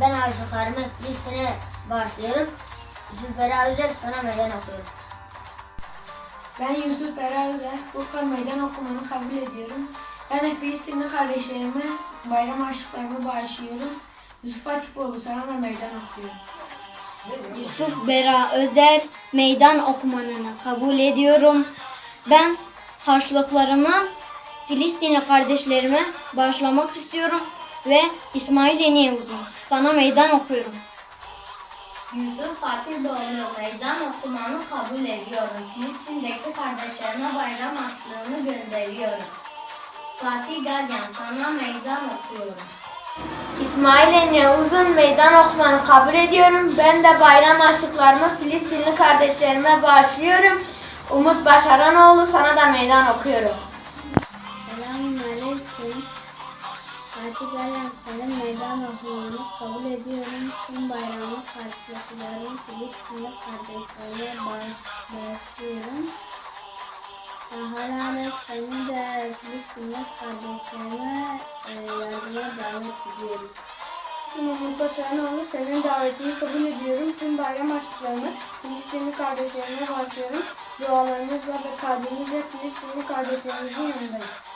Ben harçlıklarımı Filistin'e bağışlıyorum. Yusuf Bera Özel sana meydan okuyorum. Ben Yusuf Bera Özer, Furkan Meydan okumanı kabul ediyorum. Ben de Filistinli kardeşlerime bayram harçlıklarımı bağışlıyorum. Yusuf Atipoğlu sana da meydan okuyorum. Yusuf Bera Özer meydan okumanını kabul ediyorum. Ben harçlıklarımı Filistinli kardeşlerime bağışlamak istiyorum ve İsmail Yeni Uzun sana meydan okuyorum. Yusuf Fatih Doğulu meydan okumanı kabul ediyorum. Filistin'deki kardeşlerime bayram harçlığını gönderiyorum. Fatih Gergen sana meydan okuyorum. İsmail Enge uzun meydan okumanı kabul ediyorum. Ben de bayram harçlıklarımı Filistinli kardeşlerime bağışlıyorum. Umut Başaranoğlu sana da meydan okuyorum. Selamünaleyküm. Fatih Galan senin meydan okumanı kabul ediyorum. Tüm bayramı karşılıklarım Filistinli kardeşlerime bağış, bağışlıyorum. Hala seni de Filistinli kardeşlerime e, yardıma davet ediyorum. Tüm Umut Başaranoğlu senin davetini kabul ediyorum. Tüm bayram harçlıklarımı Filistinli kardeşlerime bağışlıyorum. Dualarımızla ve kalbimizle Filistinli kardeşlerimizin yanındayız.